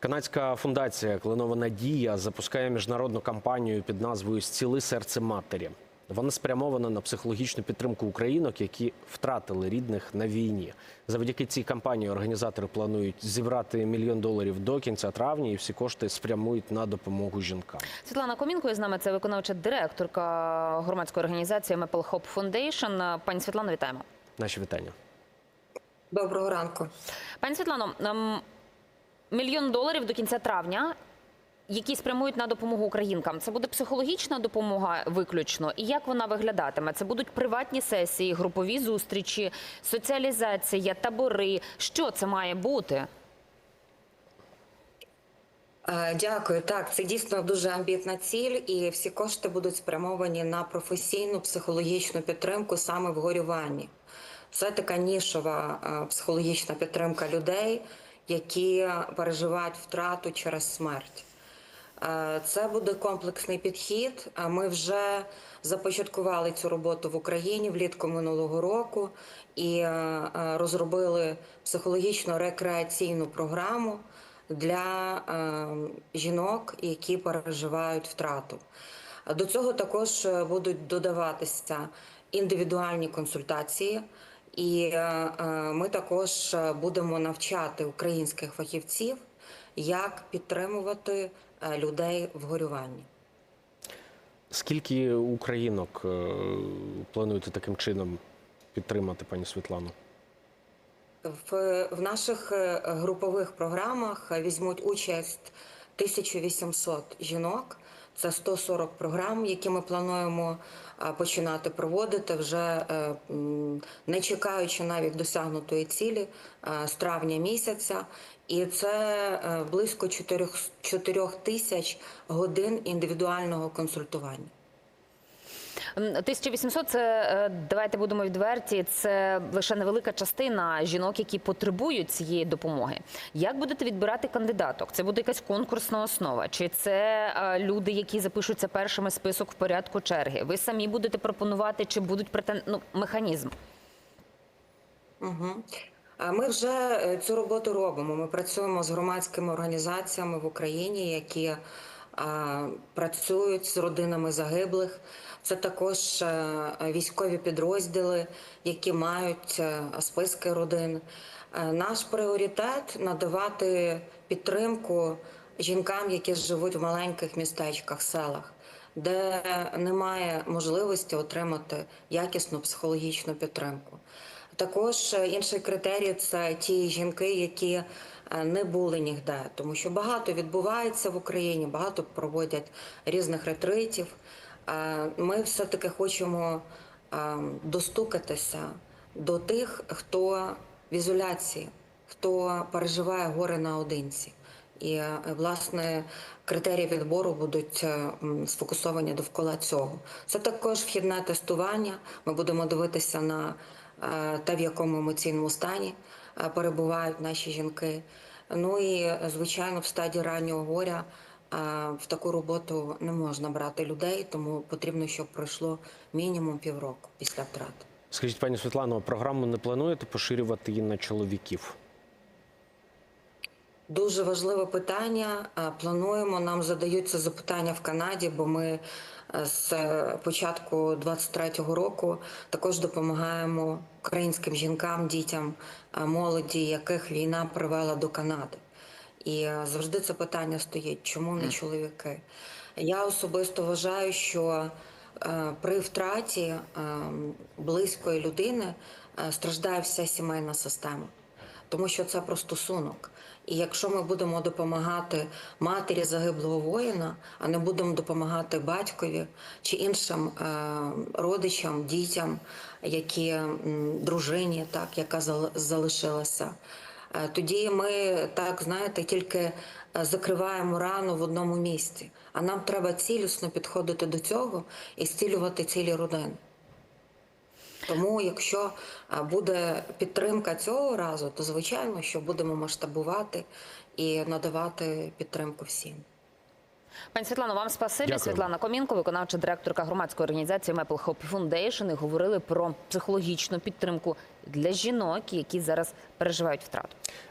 Канадська фундація Кленова Надія запускає міжнародну кампанію під назвою Зціли серце матері. Вона спрямована на психологічну підтримку українок, які втратили рідних на війні. Завдяки цій кампанії організатори планують зібрати мільйон доларів до кінця травня, і всі кошти спрямують на допомогу жінкам. Світлана Комінко із нами це виконавча директорка громадської організації Maple Hope Foundation. Пані Світлано, вітаємо. Наші вітання. Доброго ранку. Пані Світлано, ем, мільйон доларів до кінця травня, які спрямують на допомогу українкам. Це буде психологічна допомога виключно. І як вона виглядатиме? Це будуть приватні сесії, групові зустрічі, соціалізація, табори. Що це має бути? Е, Дякую. Так, це дійсно дуже амбітна ціль, і всі кошти будуть спрямовані на професійну психологічну підтримку саме в горюванні. Це така нішова е, психологічна підтримка людей, які переживають втрату через смерть. Е, Це буде комплексний підхід. Е, Ми вже започаткували цю роботу в Україні влітку минулого року і е, розробили психологічно-рекреаційну програму для жінок, які переживають втрату. До цього також будуть додаватися індивідуальні консультації. І е, е, ми також е, будемо навчати українських фахівців, як підтримувати людей в горюванні. Скільки українок плануєте таким чином підтримати, пані Світлану? В, в наших групових програмах візьмуть участь 1800 жінок. Це 140 програм, які ми плануємо починати проводити вже е, не чекаючи навіть досягнутої цілі з травня місяця. І це е, близько 4, 4 тисяч годин індивідуального консультування. М, 1800 – це, е, давайте будемо відверті, це лише невелика частина жінок, які потребують цієї допомоги. Як будете відбирати кандидаток? Це буде якась конкурсна основа? Чи це е, люди, які запишуться першими список в порядку черги? Ви самі будете пропонувати, чи будуть претен... ну, механізм? Угу. Ми вже е, цю роботу робимо. Ми працюємо з громадськими організаціями в Україні, які працюють з родинами загиблих. Це також е, військові підрозділи, які мають е, списки родин. Е, Наш пріоритет надавати підтримку жінкам, які живуть в маленьких містечках, селах, де немає можливості отримати якісну психологічну підтримку. Також е, інший критерій це ті жінки, які е, не були ніде, тому що багато відбувається в Україні, багато проводять різних ретритів. Е, Ми все-таки хочемо е, достукатися до тих, хто в ізоляції, хто переживає горе наодинці. І власне критерії відбору будуть сфокусовані довкола цього. Це також вхідне тестування. Ми будемо дивитися на е, те, в якому емоційному стані е, перебувають наші жінки. Ну і е, звичайно, в стадії раннього горя в таку роботу не можна брати людей, тому потрібно, щоб пройшло мінімум півроку після втрати. Скажіть, пані Світлано, програму не плануєте поширювати її на чоловіків? Дуже важливе питання. Плануємо. Нам задають це запитання в Канаді, бо ми з початку 23-го року також допомагаємо українським жінкам, дітям, е, молоді, яких війна привела до Канади. І е, завжди це питання стоїть: чому не чоловіки? Я особисто вважаю, що е, при втраті е, близької людини е, страждає вся сімейна система тому що це про стосунок. І якщо ми будемо допомагати матері загиблого воїна, а не будемо допомагати батькові чи іншим е, родичам, дітям, які дружині, так яка залишилася. е, Тоді ми так знаєте, тільки е, закриваємо рану в одному місці. А нам треба цілісно підходити до цього і зцілювати цілі родини. Тому, якщо буде підтримка цього разу, то звичайно, що будемо масштабувати і надавати підтримку всім. Пані Світлано, вам спасибі. Дякую. Світлана Комінко, виконавча директорка громадської організації Maple Hope Foundation. І говорили про психологічну підтримку для жінок, які зараз переживають втрату.